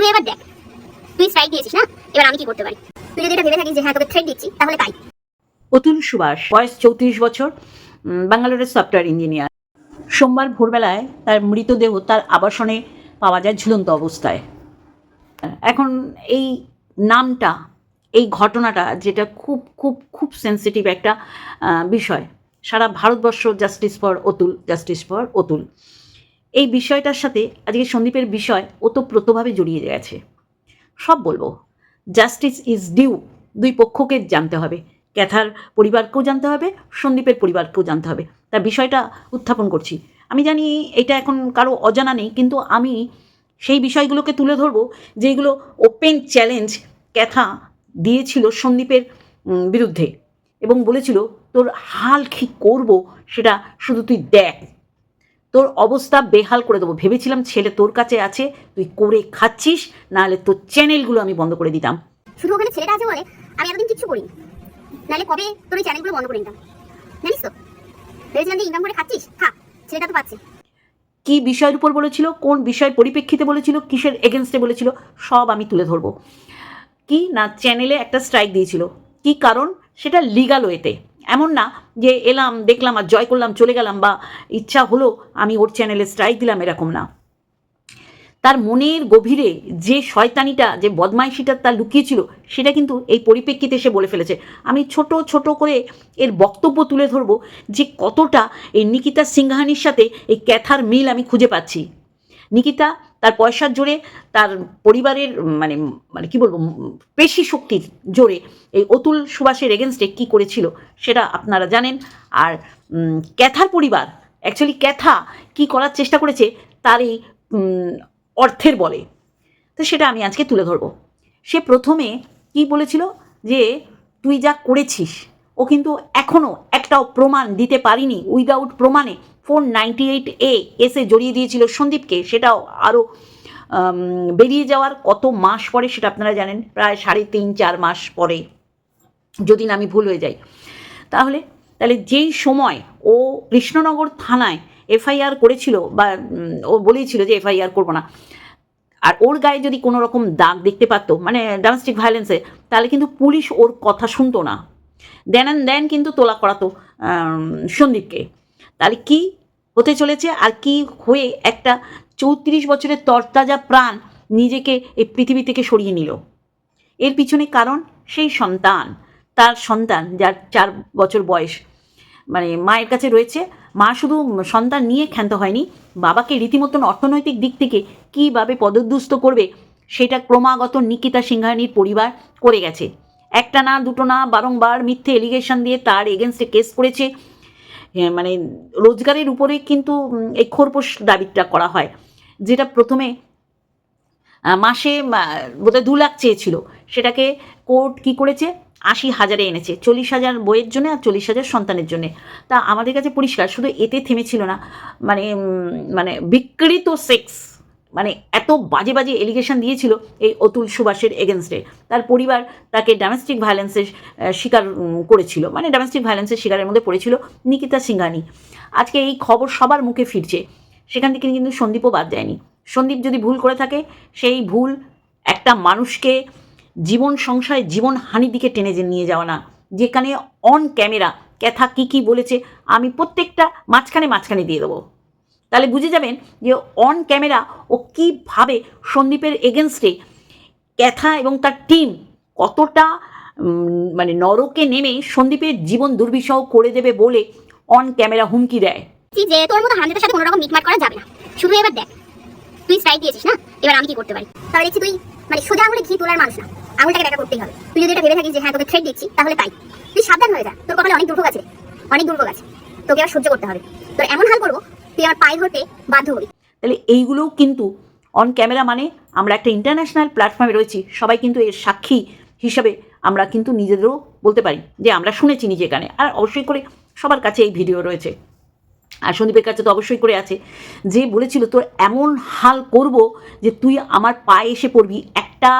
শুধু এবার দেখ, তুই স্ট্রাইক দিয়েছিস না? এবার আমি কি করতে পারি? তুই যদি এটা ভেবে থাকিস যে হ্যাঁ তোকে থ্রেড দিচ্ছি, তাহলে তাই অতুল সুভাষ, বয়স চৌত্রিশ বছর ব্যাঙ্গালোরের সফটওয়্যার ইঞ্জিনিয়ার সোমবার ভোরবেলায় তার মৃতদেহ তার আবাসনে পাওয়া যায় ঝুলন্ত অবস্থায়। এখন এই নামটা, এই ঘটনাটা যেটা খুব খুব খুব সেন্সিটিভ একটা বিষয়। সারা Bharatvarsha justice for Atul justice for Atul. এই বিষয়টার সাথে আজকে সন্দীপের বিষয় ওতপ্রোতভাবে জড়িয়ে গেছে। সব বলব জাস্টিস ইজ ডিউ দুই পক্ষকে জানতে হবে। ক্যাথার পরিবারকেও জানতে হবে, সন্দীপের পরিবারকেও জানতে হবে। তার বিষয়টা উত্থাপন করছি। আমি জানি এটা এখন কারও অজানা নেই, কিন্তু আমি সেই বিষয়গুলোকে তুলে ধরবো, যেগুলো ওপেন চ্যালেঞ্জ ক্যাথা দিয়েছিল সন্দীপের বিরুদ্ধে। এবং বলেছিল, তোর হাল কি করব, সেটা শুধু তুই দেখ। তোর অবস্থা বেহাল করে দেবো। ভেবেছিলাম ছেলে তোর কাছে আছে তুই করে খাচ্ছিস নাহলে তোর চ্যানেলগুলো আমি বন্ধ করে দিতাম। শুধু ওখানে ছেলেটা আছে বলে আমি এতদিন কিচ্ছু করিনি। নাহলে কবে তোর এই চ্যানেলগুলো বন্ধ করে দিতাম? জানিস তো? ভেবেছিলাম যে ইনকাম করে খাচ্ছিস? খা ছেলেটা তো পাচ্ছে। কি বিষয়ের উপর বলেছিল কোন বিষয়ের পরিপ্রেক্ষিতে বলেছিল কিসের এগেনস্টে বলেছিল সব আমি তুলে ধরবো। কি না চ্যানেলে একটা স্ট্রাইক দিয়েছিল? কি কারণ? সেটা লিগাল ওয়েতে এমন না যে এলাম, দেখলাম আর জয় করলাম, চলে গেলাম বা ইচ্ছা হলো আমি ওর চ্যানেলে স্ট্রাইক দিলাম এরকম না। তার মনের গভীরে যে শয়তানিটা, যে বদমাইশিটা তার লুকিয়েছিল, সেটা কিন্তু এই পরিপ্রেক্ষিতে সে বলে ফেলেছে। আমি ছোট ছোট করে এর বক্তব্য তুলে ধরবো যে কতটা এই নিকিতা সিংহানির সাথে এই ক্যাথার মিল আমি খুঁজে পাচ্ছি। নিকিতা, তার পয়সার জোরে, তার পরিবারের মানে মানে কি বলব পেশি শক্তির জোরে এই অতুল সুভাষের এগেনস্টে কী করেছিল সেটা আপনারা জানেন। আর ক্যাথার পরিবার অ্যাকচুয়ালি ক্যাথা কি করার চেষ্টা করেছে তার এই অর্থের বলে। তো সেটা আমি আজকে তুলে ধরবো। সে প্রথমে কি বলেছিল যে, তুই যা করেছিস ও কিন্তু এখনও একটাও প্রমাণ দিতে পারিনি। উইদাউট প্রমাণে ফোর নাইনটি এইট এ এসে জড়িয়ে দিয়েছিল সন্দীপকে। সেটাও আরও বেরিয়ে যাওয়ার কত মাস পরে সেটা আপনারা জানেন, প্রায় সাড়ে তিন, চার মাস পরে। যদি না আমি ভুল হয়ে যাই। তাহলে তাহলে যেই সময় ও কৃষ্ণনগর থানায় এফআইআর করেছিল বা ও বলেছিল যে এফআইআর করব না, আর ওর গায়ে যদি কোনো রকম দাগ দেখতে পারতো মানে ডোমেস্টিক ভায়োলেন্সে তাহলে কিন্তু পুলিশ ওর কথা শুনতো না। দেন অ্যান্ড দেন কিন্তু তোলা করাতো সন্দীপকে। তাহলে কি হতে চলেছে? আর কি হয়ে একটা চৌত্রিশ বছরের তরতাজা প্রাণ নিজেকে এই পৃথিবী থেকে সরিয়ে নিল? এর পিছনে কারণ সেই সন্তান। তার সন্তান যার চার বছর বয়স মানে মায়ের কাছে রয়েছে। মা শুধু সন্তান নিয়ে ক্ষান্ত হয়নি, বাবাকে রীতিমতন অর্থনৈতিক দিক থেকে কীভাবে পদদুস্ত করবে, সেটা ক্রমাগত নিকিতা সিংহানির পরিবার করে গেছে। একটা না, দুটো না, বারংবার মিথ্যে এলিগেশন দিয়ে তার এগেনস্টে কেস করেছে। মানে রোজগারের উপরে কিন্তু এই খোরপোশ দাবিটা করা হয়। যেটা প্রথমে মাসে বোধহয় দু লাখ চেয়েছিল। সেটাকে কোর্ট কি করেছে? আশি হাজারে এনেছে। চল্লিশ হাজার বইয়ের জন্য আর চল্লিশ হাজার সন্তানের জন্য। তা আমাদের কাছে পরিষ্কার, শুধু এতে থেমেছিল না। মানে মানে বিকৃত সেক্স মানে এত বাজে বাজে এলিগেশন দিয়েছিল এই অতুল সুভাষের এগেনস্টে তার পরিবার তাকে ডোমেস্টিক ভায়োলেন্সের শিকার করেছিল। মানে ডোমেস্টিক ভায়োলেন্সের শিকারের মধ্যে পড়েছিল নিকিতা সিংহানি আজকে এই খবর সবার মুখে ফিরছে। সেখান থেকে কিন্তু সন্দীপও বাদ যায়নি সন্দীপ যদি ভুল করে থাকে, সেই ভুল একটা মানুষকে জীবন সংশয়, জীবন হানির দিকে টেনে নিয়ে যাওয়া না। যেখানে অন ক্যামেরা ক্যাথা কী কী বলেছে, আমি প্রত্যেকটা মাঝখানে মাঝখানে দিয়ে দেবো। তাহলে বুঝে যাবেন যে অন ক্যামেরা ও কীভাবে সন্দীপের এগেনস্টে ক্যাথা এবং তার টিম কতটা মানে নরকে নেমে সন্দীপের জীবন দুর্বিষহ করে দেবে বলে অন ক্যামেরা হুমকি দেয়। যে তোর মতো সাথে কোনো রকম মিটমাট করা যাবে না। শুধু এবার দেখ, তুই স্ট্রাইক দিয়েছিস না? এবার আমি কি করতে পারি? তাহলে দেখছি তুই মানে সোজা আঙুলে ঘি তোলার মানুষ না। আঙুলটাকে দেখা করতেই হবে। তুই যদি এটা ভেবে থাকিস যে হ্যাঁ তোকে থ্রেড দিচ্ছি, তাহলে তাই। তুই সাবধান হয়ে যা। তোর কপালে অনেক দুর্ভোগ আছে অনেক দুর্ভোগ আছে। তোকে আবার সহ্য করতে হবে। তোর এমন হাল করব তুই আমার পায়ে ধরতে বাধ্য হবি তাহলে এইগুলোও কিন্তু অন ক্যামেরা মানে আমরা একটা ইন্টারন্যাশনাল প্ল্যাটফর্মে রয়েছি, সবাই কিন্তু এর সাক্ষী হিসাবে আমরা কিন্তু নিজেদেরও বলতে পারি যে আমরা শুনেছি নিজে আর অবশ্যই করে সবার কাছে এই ভিডিও রয়েছে। আর সন্দীপের কাছে তো অবশ্যই করে আছে যে বলেছিল, তোর এমন হাল করব যে তুই আমার পায়ে এসে পড়বি। একটা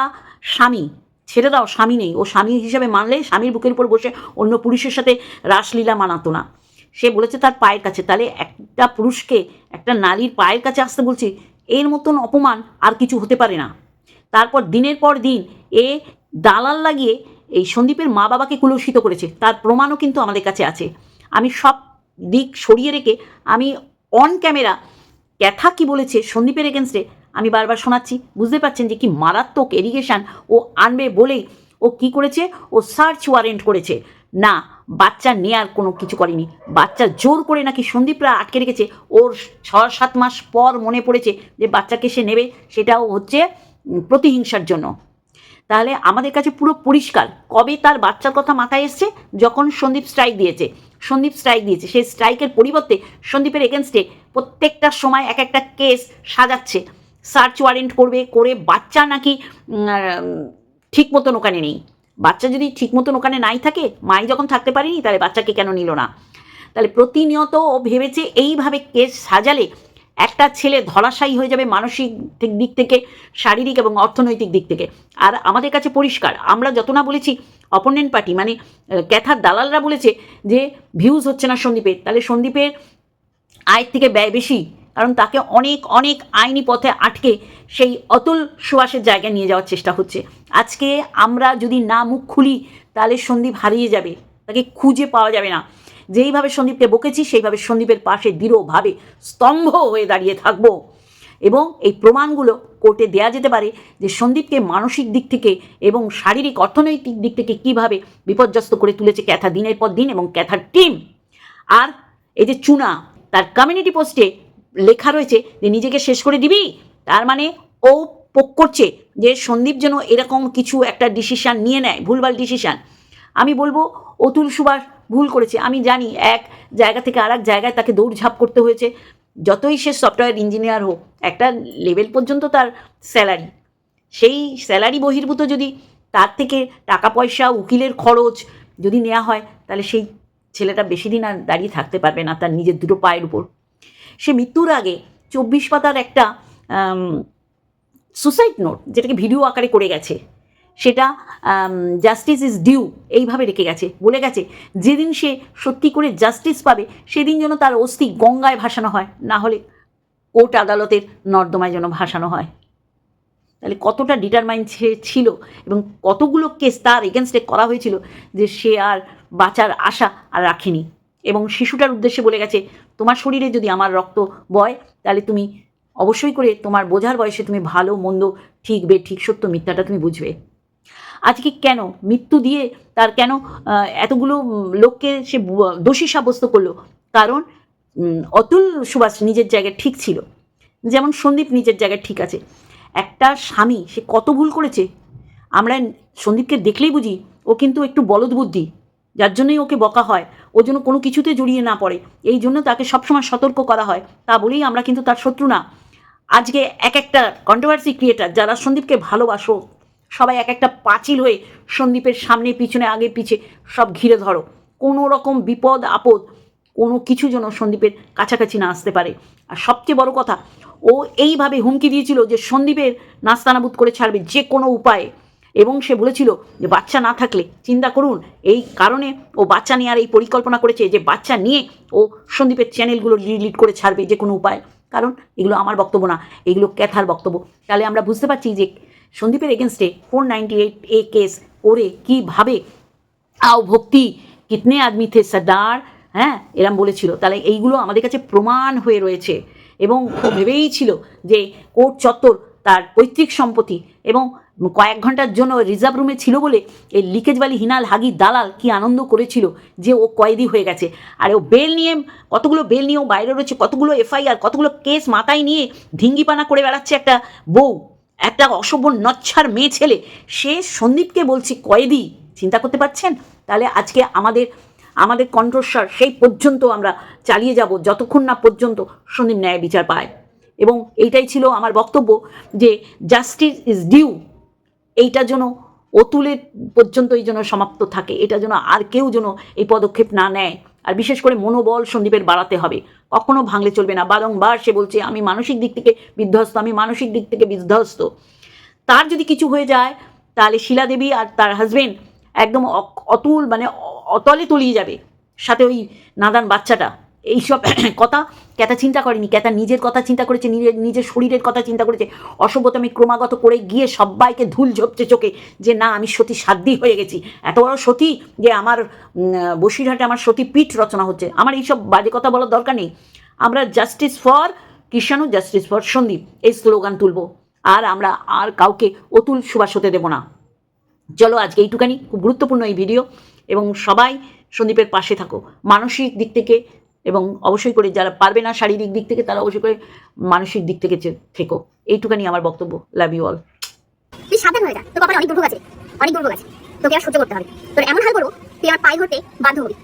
স্বামী, ছেড়ে দাও, স্বামী নেই। ও স্বামী হিসাবে মানলে স্বামীর বুকের উপর বসে অন্য পুরুষের সাথে রাসলীলা মানাতো না। সে বলেছে তার পায়ের কাছে। তাহলে একটা পুরুষকে একটা নারীর পায়ের কাছে আসতে বলছি, এর মতন অপমান আর কিছু হতে পারে না। তারপর দিনের পর দিন এ দালাল লাগিয়ে এই সন্দীপের মা বাবাকে কুলসিত করেছে। তার প্রমাণও কিন্তু আমাদের কাছে আছে। আমি সব দিক সরিয়ে রেখে আমি অন ক্যামেরা ক্যাথা কি বলেছে সন্দীপের এগেনস্টে আমি বারবার শোনাচ্ছি। বুঝতে পারছেন যে কি মারাত্মক এরিগেশন ও আনবে বলেই ও কি করেছে? ও সার্চ ওয়ারেন্ট করেছে। না বাচ্চা নেয়ার কোনো কিছু করেনি। বাচ্চা জোর করে নাকি সন্দীপরা আটকে রেখেছে। ওর ছ সাত মাস পর মনে পড়েছে যে বাচ্চাকে সে নেবে, সেটাও হচ্ছে প্রতিহিংসার জন্য। তাহলে আমাদের কাছে পুরো পরিষ্কার, কবে তার বাচ্চার কথা মাথায় এসছে? যখন সন্দীপ স্ট্রাইক দিয়েছে। সন্দীপ স্ট্রাইক দিয়েছে। সেই স্ট্রাইকের পরিবর্তে সন্দীপের এগেনস্টে প্রত্যেকটা সময় এক একটা কেস সাজাচ্ছে। সার্চ ওয়ারেন্ট করবে, করে বাচ্চা নাকি ঠিক মতন ওখানে নেই। বাচ্চা যদি ঠিক মতন ওখানে নাই থাকে, মাই যখন থাকতে পারেনি, তাহলে বাচ্চাকে কেন নিল না? তাহলে প্রতিনিয়ত ও ভেবেছে এইভাবে কেস সাজালে একটা ছেলে ধরাশায়ী হয়ে যাবে মানসিক দিক- থেকে, শারীরিক এবং অর্থনৈতিক দিক থেকে। আর আমাদের কাছে পরিষ্কার, আমরা যত না বলেছি অপোনেন্ট পার্টি মানে ক্যাথার দালালরা বলেছে যে ভিউজ হচ্ছে না সন্দীপের। তাহলে সন্দীপের আয়ের থেকে ব্যয় বেশি কারণ তাকে অনেক অনেক আইনি পথে আটকে সেই অতুল সুবাসের জায়গায় নিয়ে যাওয়ার চেষ্টা হচ্ছে। আজকে আমরা যদি না মুখ খুলি, তাহলে সন্দীপ হারিয়ে যাবে। তাকে খুঁজে পাওয়া যাবে না। যেইভাবে সন্দীপকে বকেছি, সেইভাবে সন্দীপের পাশে দৃঢ়ভাবে স্তম্ভ হয়ে দাঁড়িয়ে থাকব। এবং এই প্রমাণগুলো কোর্টে দেয়া যেতে পারে যে সন্দীপকে মানসিক দিক থেকে এবং শারীরিক অর্থনৈতিক দিক থেকে কীভাবে বিপর্যস্ত করে তুলেছে ক্যাথা দিনের পর দিন এবং ক্যাথার টিম। আর এই যে চুনা, তার কমিউনিটি পোস্টে লেখা রয়েছে যে নিজেকে শেষ করে দিবি। তার মানে ও পোক করছে যে সন্দীপ যেন এরকম কিছু একটা ডিসিশান নিয়ে নেয়, ভুলভাল ডিসিশান আমি বলব, অতুল সুভাষ ভুল করেছে। আমি জানি এক জায়গা থেকে আর এক জায়গায় তাকে দৌড়ঝাঁপ করতে হয়েছে। যতই সে সফটওয়্যার ইঞ্জিনিয়ার হোক, একটা লেভেল পর্যন্ত তার স্যালারি সেই স্যালারি বহির্ভূত যদি তার থেকে টাকা পয়সা, উকিলের খরচ যদি নেওয়া হয়, তাহলে সেই ছেলেটা বেশি দিন আর দাঁড়িয়ে থাকতে পারবে না তার নিজের দুটো পায়ের উপর। সে মৃত্যুর আগে চব্বিশ পাতার একটা সুসাইড নোট যেটাকে ভিডিও আকারে করে গেছে, সেটা জাস্টিস ইজ ডিউ এইভাবে রেখে গেছে, বলে গেছে, যেদিন সে সত্যি করে জাস্টিস পাবে, সেদিন যেন তার অস্থি গঙ্গায় ভাসানো হয়, না হলে কোর্ট আদালতের নর্দমায় যেন ভাসানো হয়। তাহলে কতটা ডিটারমাইন ছিল এবং কতগুলো কেস তার এগেনস্টে করা হয়েছিল যে সে আর বাঁচার আশা আর রাখেনি। এবং শিশুটার উদ্দেশ্যে বলে গেছে, তোমার শরীরে যদি আমার রক্ত বয়, তাহলে তুমি অবশ্যই করে তোমার বোঝার বয়সে তুমি ভালো, মন্দ, ঠিক, বে, ঠিক, সত্য মিথ্যাটা তুমি বুঝবে। আজকে কেন? মৃত্যু দিয়ে তার কেন এতগুলো লোককে সে দোষী সাব্যস্ত করল? কারণ অতুল সুভাষ নিজের জায়গায় ঠিক ছিল। যেমন সন্দীপ নিজের জায়গায় ঠিক আছে। একটা স্বামী সে কত ভুল করেছে? আমরা সন্দীপকে দেখলেই বুঝি, ও কিন্তু একটু বলদ বুদ্ধি। যার জন্যই ওকে বকা হয়। ও যেন কোনো কিছুতে জড়িয়ে না পড়ে। এই জন্য তাকে সবসময় সতর্ক করা হয়। তা বলেই আমরা কিন্তু তার শত্রু না। আজকে এক একটা কন্ট্রোভার্সি ক্রিয়েটার যারা সন্দীপকে ভালোবাসো, সবাই এক একটা পাঁচিল হয়ে সন্দীপের সামনে, পিছনে, আগে, পিছে সব ঘিরে ধরো। কোনো রকম বিপদ, আপদ কোনো কিছু যেন সন্দীপের কাছাকাছি না আসতে পারে। আর সবচেয়ে বড় কথা, ও এইভাবে হুমকি দিয়েছিল যে সন্দীপের নাস্তানাবুদ করে ছাড়বে যে কোনো উপায়ে। এবং সে বলেছিল যে বাচ্চা না থাকলে চিন্তা করুন। এই কারণে ও বাচ্চা নেওয়ার এই পরিকল্পনা করেছে যে বাচ্চা নিয়ে ও সন্দীপের চ্যানেলগুলো ডিলিট করে ছাড়বে যে কোনো উপায়। কারণ এগুলো আমার বক্তব্য না, এগুলো ক্যাথার বক্তব্য। তাহলে আমরা বুঝতে পারছি যে সন্দীপের এগেনস্টে four ninety eight A case করে কীভাবে আও ভক্তি কিতনে আদমি থে সর্দার হ্যাঁ এরম বলেছিল। তাহলে এইগুলো আমাদের কাছে প্রমাণ হয়ে রয়েছে এবং ও ভেবেই ছিল যে কোর্ট চত্বর তার পৈতৃক সম্পত্তি এবং কয়েক ঘণ্টার জন্য রিজার্ভ রুমে ছিল বলে এই লিকেজবালি হিনাল, হাগি, দালাল কি আনন্দ করেছিল যে ও কয়েদি হয়ে গেছে। আর ও বেল নিয়ে কতগুলো বেল নিয়েও বাইরে রয়েছে, কতগুলো এফআইআর কতগুলো কেস মাথায় নিয়ে ধিঙ্গিপানা করে বেড়াচ্ছে একটা বউ, একটা অসভ্য নচ্ছার মেয়ে ছেলে। সে সন্দীপকে বলছে, কয়েদি, চিন্তা করতে পারছেন? তাহলে আজকে আমাদের আমাদের কণ্ঠস্বর সেই পর্যন্ত আমরা চালিয়ে যাব, যতক্ষণ না পর্যন্ত সন্দীপ ন্যায় বিচার পায়। এবং এইটাই ছিল আমার বক্তব্য যে জাস্টিস ইজ ডিউ এইটা যেন অতুলের পর্যন্ত এই যেন সমাপ্ত থাকে, এটা যেন আর কেউ যেন এই পদক্ষেপ না নেয়। আর বিশেষ করে মনোবল সন্দীপের বাড়াতে হবে। কখনো ভাঙলে চলবে না। বারংবার সে বলছে, আমি মানসিক দিক থেকে বিধ্বস্ত, আমি মানসিক দিক থেকে বিধ্বস্ত। তার যদি কিছু হয়ে যায়, তাহলে শিলা দেবী আর তার হাজবেন্ড একদম অতুল মানে অতলে তলিয়ে যাবে। সাথে ওই নাদান বাচ্চাটা। এইসব কথা ক্যাতা চিন্তা করেনি ক্যাতা নিজের কথা চিন্তা করেছে নিজের নিজের শরীরের কথা চিন্তা করেছে। অসভ্যতামি ক্রমাগত করে গিয়ে সবাইকে ধুল ঝপছে চোখে যে না, আমি সতী সাধ্যি হয়ে গেছি। এত বড় সতী যে আমার বসিরহাটে আমার সতী পীঠ রচনা হচ্ছে। আমার এইসব বাজে কথা বলার দরকার নেই। আমরা justice for Krishanu justice for Sandeep, এই স্লোগান তুলবো। আর আমরা আর কাউকে অতুল সুবাস হতে দেবো না। চলো আজকে এইটুকানি। খুব গুরুত্বপূর্ণ এই ভিডিও এবং সবাই সন্দীপের পাশে থাকো। মানসিক দিক থেকে এবং অবশ্যই করে যারা পারবে না শারীরিক দিক থেকে, তারা অবশ্যই করে মানসিক দিক থেকে থেকো। এইটুকানি আমার বক্তব্য। লাভ ইউ অল তুই সাবধান হয়ে যা। তোর কপালে অনেক দুর্ভোগ আছে। অনেক দুর্ভোগ আছে। তোকে আর সহ্য করতে হবে তোর এমন হাল করব, তুই আমার পায়ে ধরতে বাধ্য হবি।